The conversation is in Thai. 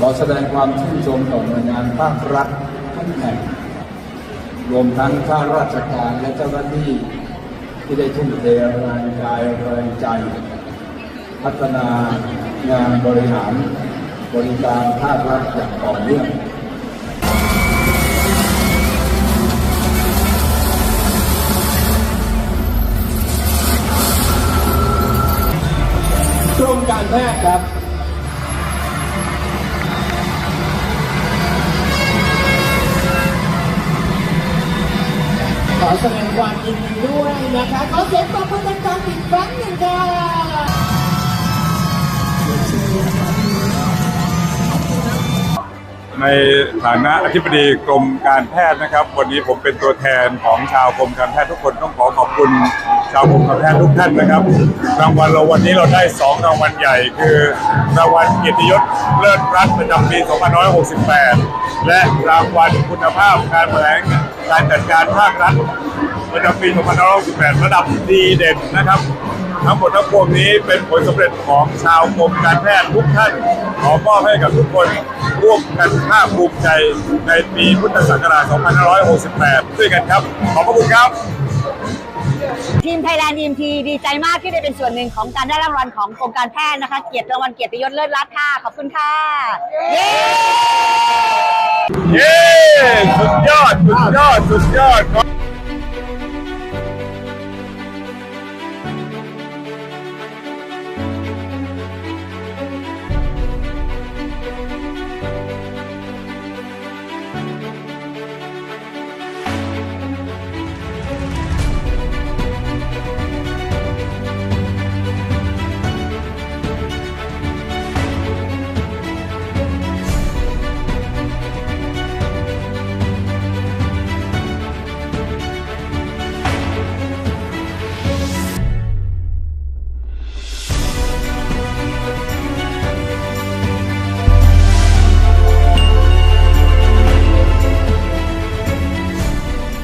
ขอแสดงความชื่นชมต่อหน่วยงานภาครัฐทุกแห่ง รวมทั้งข้าราชการและเจ้าหน้าที่ที่ได้ทุ่มเทแรงกายแรงใจ พัฒนางานบริหารบริการภาครัฐอย่างต่อเนื่องกรมการแพทย์ครับ อแสดงความยินดีด้วยนะคะขอเสียงปรบมือดังๆอีกครั้งหนึ่งค่ะในฐานะอธิบดีกรมการแพทย์นะครับ วันนี้ผมเป็นตัวแทนของชาวกรมการแพทย์ทุกคนต้องขอขอบคุณชาวกรมการแพทย์ทุกท่านนะครับ รางวัลเราวันนี้เราได้สองรางวัลใหญ่ คือรางวัลเกียรติยศเลิศรัฐประจำปี 2568 และรางวัลคุณภาพการบริหาร การจัดการภาครัฐประจำปี2568ระดับดีเด่นนะครับ ทั้งหมดทั้งปวงนี้เป็นผลสำเร็จของชาวกรมการแพทย์ทุกท่าน ขอมอบให้กับทุกคนร่วมกันภาคภูมิใจในปีพุทธศักราช2568 ด้วยกันครับ ขอบพระคุณครับทีมไทยแลนด์ EMT ดีใจมากที่ได้เป็นส่วนหนึ่งของการได้รางวัลของกรมการแพทย์นะคะ เกียรติรางวัลเกียรติยศเลิศรัตน์ค่ะ ขอบคุณค่ะ เย้ สุดยอด สุดยอด สุดยอด